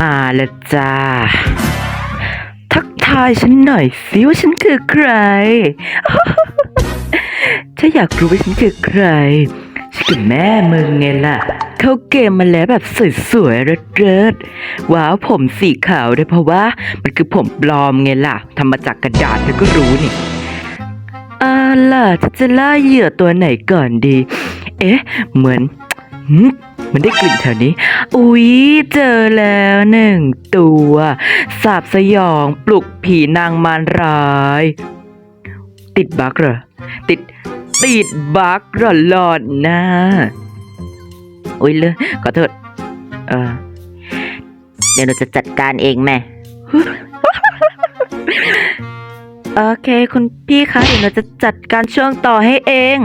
มาแล้วจ้า ทักทายฉันหน่อยสิว่าฉันคือใคร ถ้าอยากรู้ว่าฉันคือใครฉันคือแม่มึงไงล่ะ เข้าเกมมาแล้วแบบสวยๆเริดๆว้าวผมสีขาวด้วยเพราะว่า มันคือผมปลอมไงล่ะทำมาจากกระดาษเธอก็รู้นี่อาล่ะจะจะล่าเหยื่อตัวไหนก่อนดี เอ๊ะ เหมือน มันได้กลิ่นแถวนี้ อุ๊ย เจอแล้วหนึ่งตัวสาบสยองปลุกผีนางมารร้าย ติดบักเหรอ ติดติดบักหรอหลอดน้าอุ๊ยเลยขอโทษ เออเดี๋ยวเราจะจัดการเองแม่โอเคคุณพี่คะเดี๋ยวเราจะจัดการช่วงต่อให้เอง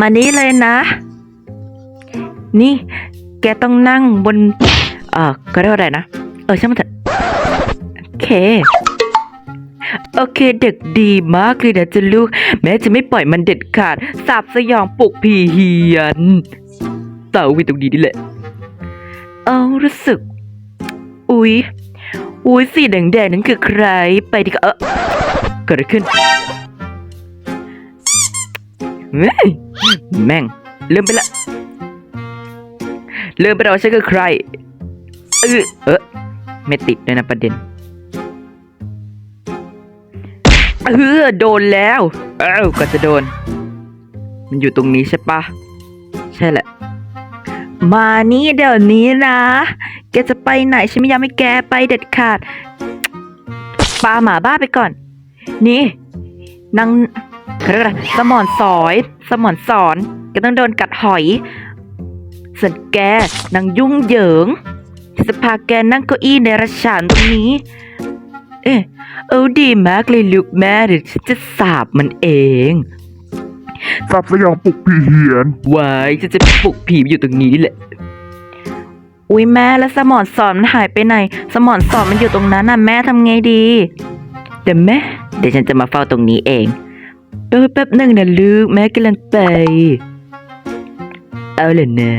มานี้เลยนะ นี่ แกต้องนั่งบน เอ่อก็เรียกว่าอะไรนะ เออช่างมันเถอะโอเค โอเค เด็กดีมากเลยนะจะลูก แม้จะไม่ปล่อยมันเด็ดขาด สาบสยองปลุกผีเฮียนเต่าวิตรงนี้นี่แหละ เอารู้สึก อุ๊ย อุ๊ยสีแดงๆนั้นคือใคร ไปดีกว่าเออเกิดอะไรขึ้นแม่งลืมไปละ ลืมไปแล้วว่าฉันคือใครเออเออไม่ติดเลยนะประเด็นเออโดนแล้วเอ้าก็จะโดน มันอยู่ตรงนี้ใช่ปะใช่แหละ มานี่เดี๋ยวนี้นะ แกจะไปไหนฉันไม่ยอมให้แกไปเด็ดขาดปาหมาบ้าไปก่อน นี่นางเขาเรียกอะไรสมอนสอย สมอนสอนแกต้องโดนกัดหอย ส่วนแกนางยุ่งเหยิงฉันจะพาแกนั่งเก้าอี้ในระฉานตรงนี้ เอ๊ะเอาดีมากเลยลูกแม่เดี๋ยวฉันจะสาบมันเองสับสยองปลุกผีเหียนไว้ฉันจะปลุกผีอยู่ตรงนี้แหละ อุ้ยแม่แล้วสมอนสอนมันหายไปไหน สมอนสอนมันอยู่ตรงนั้นน่ะแม่ทำไงดีเดี๋ยวแม่เดี๋ยวฉันจะมาเฝ้าตรงนี้เองเออแป๊บหนึ่งนะลูกแม่กำลังไป เอาเลยนะ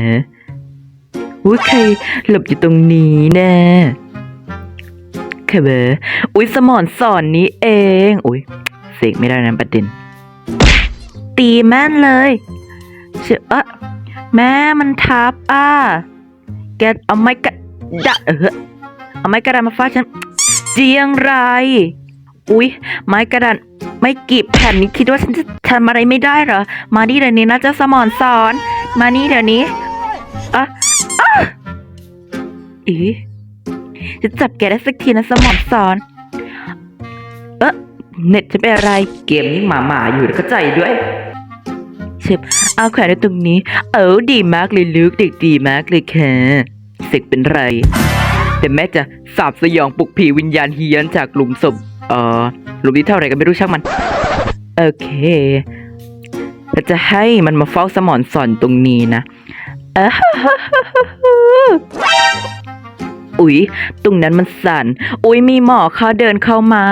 อุ้ยใครหลบอยู่ตรงนี้นะค่เบออุ้ยสมอนสอนนี้เอง อุ้ยเสกไม่ได้นะประเด็น ตีแม่นเลยเชื่ออแม่มันทับอะแกเอาไม้กระดาเออเอาไม้กระดาษมาฟาดฉันเจียงไร อุ๊ยไม้กระดาษไม่กีบแผ่นนี้คิดว่าฉันจะทำอะไรไม่ได้เหรอ มานี่เดี๋ยวนี้นะเจ้าสมอนสอน มานี่เดี๋ยวนี้อะอะ อีจะจับแกได้สักทีนะสมอนสอน เอ๊ะเน็ตจะเป็นอะไร เกมนี้หมาหมาอยู่เข้าใจด้วยเชฟเอาแขวนไว้ตรงนี้ เออดีมากเลยลูกเด็กดีมากเลยค่ะเสกเป็นไร แต่แม่จะสาบสยองปลุกผีวิญญาณเฮียนจากหลุมศพเออหลุมที่เท่าไหร่ก็ไม่รู้ช่างมัน โอเคเราจะให้มันมาเฝ้าสมอนสอนตรงนี้นะ อ่าฮ่าฮ่าฮ่าฮ่าอุ๊ย ตรงนั้นมันสั่น อุ๊ย มีหมอเขาเดินเข้ามา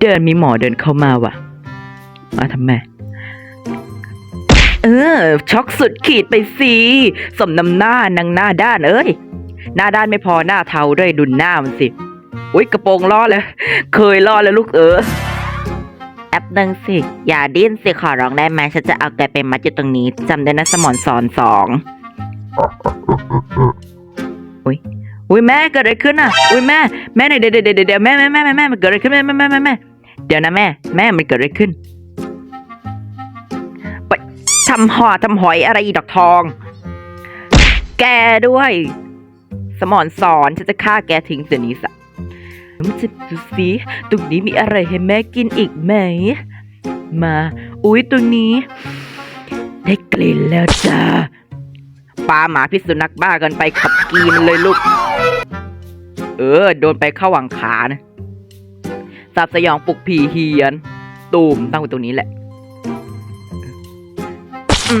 เดินมีหมอเดินเข้ามาว่ะ มาทำไม เออ ช็อกสุดขีดไปสิสมน้ำหน้านางหน้าด้านเอ้ย หน้าด้านไม่พอหน้าเทาด้วยดุนหน้ามันสิ อุ้ยกระโปรงล่อเลย เคยล่อแล้วลูกเออแอปหนึ่งสิ อย่าดิ้นสิขอร้องได้ไหมฉันจะเอาแกไปมัดอยู่ตรงนี้จำได้นะสมอนสอนสอง อุ้ย อุ้ยแม่เกิดอะไรขึ้นอะอุ้ยแม่แม่เดี๋ยวเดี๋ยวเดี๋ยวเดี๋ยวแม่แม่แม่แม่แม่มันเกิดอะไรขึ้นแม่แม่แม่แม่แม่เดี๋ยวนะแม่ แม่มันเกิดอะไรขึ้นไปทำห่อทำหอยอะไรอีดอกทอง แกด้วย สมอนสอนฉันจะฆ่าแกทิ้งเดี๋ยวนี้สะมันจะดูสิตรงนี้มีอะไรให้แม่กินอีกไหม มา อุ้ยตรงนี้ ได้กลิ่นแล้วจ้า ปลาหมาพิษสุนัขบ้ากันไปขับกีมันเลยลูก เออ โดนไปเข้าหวังขานะสับสยองปลุกผีเฮียน ตูมตั้งไว้ตรงนี้แหละ อื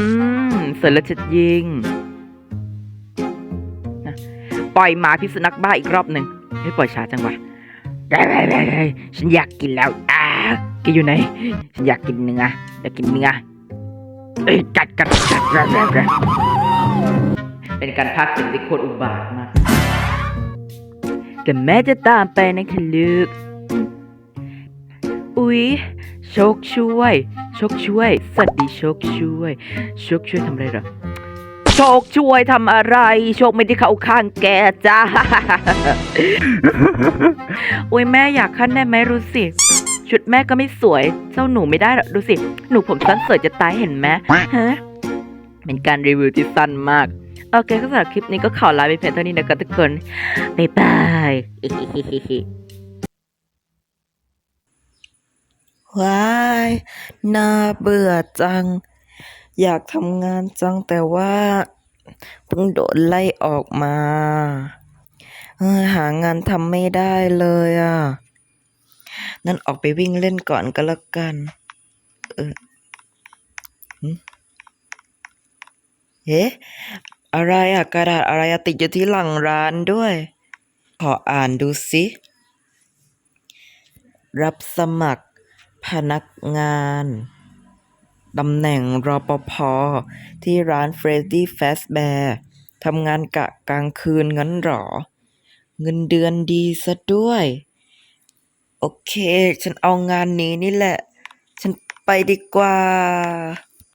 มเสร็จแล้วจะยิง ปล่อยหมาพิษสุนัขบ้าอีกรอบหนึ่งให้ยปล่อยช้าจังวะได้ได้ได้ฉันอยากกินแล้วอ่าแกอยู่ไหน ฉันอยากกินเนื้ออยากกินเนื้อเอ้ยกัดกัดกัดกัดกัด เป็นการพากสียงที่โคตรอุบาทมากแต่แม่จะตามไปนะคะลูกอุ๊ยโชคช่วย โชคช่วย สวัสดีโชคช่วย โชคช่วยทำอะไรหรอโชคช่วยทำอะไร โชคไม่ได้เข้าข้างแกจ้าโอ้ยแม่อยากขั้นได้ไหมรู้สิ ชุดแม่ก็ไม่สวย เจ้าหนูไม่ได้หรอกดูสิ หนูผมสั้นสวยจะตายเห็นไหมฮะเป็นการรีวิวที่สั้นมาก โอเคก็สำหรับคลิปนี้ก็ขอลาไปเพียงเท่านี้นะครับทุกคน บ๊ายบายว้ายน่าเบื่อจัง อยากทำงานจังแต่ว่าเพิ่งโดนไล่ออกมาหางานทำไม่ได้เลยอะ นั่นออกไปวิ่งเล่นก่อนก็แล้วกัน เออเอ๊ะ อะไรอะกระดาษอะไรอะติดอยู่ที่หลังร้านด้วย ขออ่านดูสิ รับสมัคร พนักงานตำแหน่งรปภที่ร้านเฟรดดี้แฟสแบร์ทำงานกะกลางคืนงั้นหรอ เงินเดือนดีซะด้วย โอเค ฉันเอางานนี้นี่แหละ ฉันไปดีกว่า